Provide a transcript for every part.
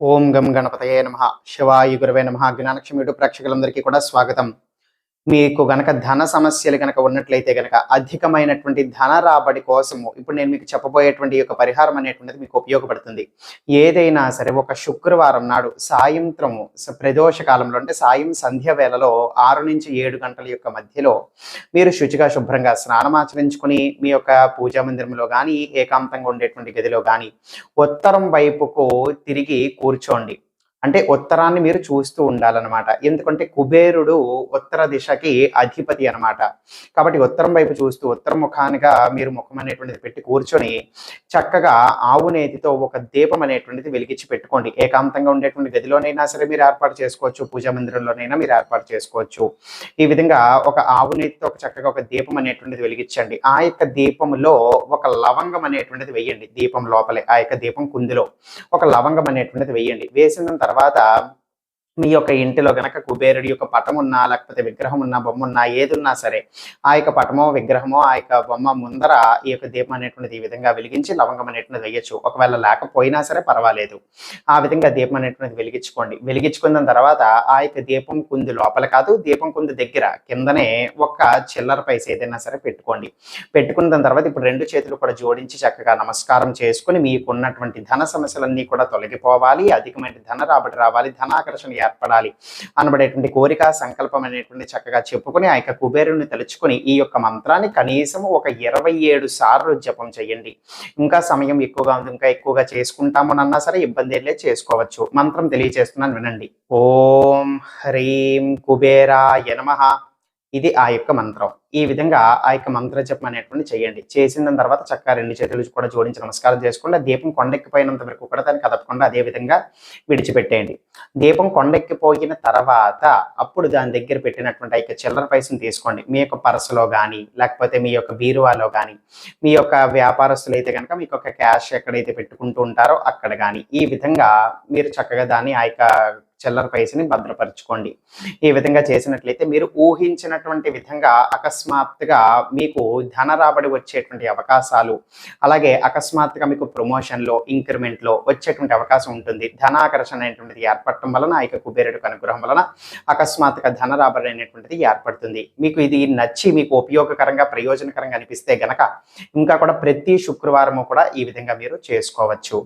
ఓం గం గణపతయే నమ. శివాయి గురవే నమ. జ్ఞానక్షమిడు ప్రేక్షకులందరికీ కూడా స్వాగతం. మీకు గనక ధన సమస్యలు గనక ఉన్నట్లయితే గనక అధికమైనటువంటి ధన రాబడి కోసము ఇప్పుడు నేను మీకు చెప్పబోయేటువంటి యొక్క పరిహారం అనేటువంటిది మీకు ఉపయోగపడుతుంది. ఏదైనా సరే ఒక శుక్రవారం నాడు సాయంత్రము ప్రదోష కాలంలో అంటే సాయం సంధ్య వేళలో ఆరు నుంచి ఏడు గంటల యొక్క మధ్యలో మీరు శుచిగా శుభ్రంగా స్నానం ఆచరించుకుని మీ యొక్క పూజా మందిరంలో కానీ ఏకాంతంగా ఉండేటువంటి గదిలో కానీ ఉత్తరం వైపుకు తిరిగి కూర్చోండి. అంటే ఉత్తరాన్ని మీరు చూస్తూ ఉండాలన్నమాట. ఎందుకంటే కుబేరుడు ఉత్తర దిశకి అధిపతి అనమాట కాబట్టి ఉత్తరం వైపు చూస్తూ ఉత్తర ముఖానిగా మీరు ముఖం అనేటువంటిది పెట్టి కూర్చొని చక్కగా ఆవు నేతితో ఒక దీపం అనేటువంటిది వెలిగించి పెట్టుకోండి. ఏకాంతంగా ఉండేటువంటి గదిలోనైనా సరే మీరు ఏర్పాటు చేసుకోవచ్చు. పూజా మందిరంలోనైనా మీరు ఏర్పాటు చేసుకోవచ్చు. ఈ విధంగా ఒక ఆవు నేతితో ఒక చక్కగా ఒక దీపం అనేటువంటిది వెలిగించండి. ఆ యొక్క దీపంలో ఒక లవంగం అనేటువంటిది వేయండి. దీపం లోపలే ఆ యొక్క దీపం కుందిలో ఒక లవంగం అనేటువంటిది వెయ్యండి వేసిన తర్వాత మీ యొక్క ఇంటిలో గనక కుబేరుడి యొక్క పటం ఉన్నా లేకపోతే విగ్రహం ఉన్నా బొమ్మ ఉన్నా ఏది ఉన్నా సరే ఆ యొక్క పటమో విగ్రహమో ఆ యొక్క బొమ్మ ముందర ఈ యొక్క దీపం అనేటువంటిది ఈ విధంగా వెలిగించి లవంగం అనేటువంటిది వేయచ్చు. ఒకవేళ లేకపోయినా సరే పర్వాలేదు. ఆ విధంగా దీపం అనేటువంటిది వెలిగించుకోండి. వెలిగించుకున్న తర్వాత ఆ యొక్క దీపం కుంది లోపల కాదు దీపం కుంది దగ్గర కిందనే ఒక చిల్లర పైస ఏదైనా సరే పెట్టుకోండి. పెట్టుకున్న తర్వాత ఇప్పుడు రెండు చేతులు కూడా జోడించి చక్కగా నమస్కారం చేసుకుని మీకు ఉన్నటువంటి ధన సమస్యలన్నీ కూడా తొలగిపోవాలి. అధికమైన ధన రాబడి రావాలి. ధనాకర్షణ ఏర్పడాలి అనబడేటువంటి కోరిక సంకల్పం అనేటువంటి చక్కగా చెప్పుకొని ఆ యొక్క కుబేరుని తలుచుకొని ఈ యొక్క మంత్రాన్ని కనీసం ఒక ఇరవై ఏడు సార్లు జపం చేయండి. ఇంకా సమయం ఎక్కువగా ఉంది ఇంకా ఎక్కువగా చేసుకుంటాము అన్నా సరే ఇబ్బంది ఏం చేసుకోవచ్చు. మంత్రం తెలియజేస్తున్నాను వినండి. ఓం హ్రీం కుబేరాయ యనమహ ఇది ఆ యొక్క మంత్రం. ఈ విధంగా ఆ యొక్క మంత్ర జపం అనేటువంటి చేయండి. చేసిన తర్వాత చక్కగా రెండు చేతులు కూడా జోడించి నమస్కారం చేసుకుండా. దీపం కొండెక్కిపోయినంత వరకు కూడా దాన్ని కదపకుండా అదే విధంగా విడిచిపెట్టేయండి. దీపం కొండెక్కిపోయిన తర్వాత అప్పుడు దాని దగ్గర పెట్టినటువంటి ఆ యొక్క చిల్లర పైసను తీసుకోండి. మీ యొక్క పర్సులో కానీ లేకపోతే మీ యొక్క బీరువాలో కానీ మీ యొక్క వ్యాపారస్తులు అయితే కనుక మీ యొక్క క్యాష్ ఎక్కడైతే పెట్టుకుంటూ ఉంటారో అక్కడ కానీ ఈ విధంగా మీరు చక్కగా దాన్ని ఆ యొక్క చిల్లర పైసని భద్రపరచుకోండి. ఈ విధంగా చేసినట్లయితే మీరు ఊహించినటువంటి విధంగా అకస్మాత్తుగా మీకు ధన రాబడి వచ్చేటువంటి అవకాశాలు అలాగే అకస్మాత్తుగా మీకు ప్రమోషన్లో ఇంక్రిమెంట్లో వచ్చేటువంటి అవకాశం ఉంటుంది. ధనాకర్షణ అనేటువంటిది ఏర్పడటం వలన ఇక కుబేరుడికి అనుగ్రహం వలన అకస్మాత్తుగా ధన రాబడి అనేటువంటిది ఏర్పడుతుంది. మీకు ఇది నచ్చి మీకు ఉపయోగకరంగా ప్రయోజనకరంగా అనిపిస్తే గనక ఇంకా కూడా ప్రతి శుక్రవారము కూడా ఈ విధంగా మీరు చేసుకోవచ్చు.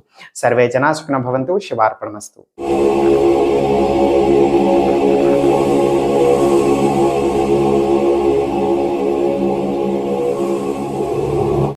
సర్వే జనా సుఖన శివార్పణమస్తు.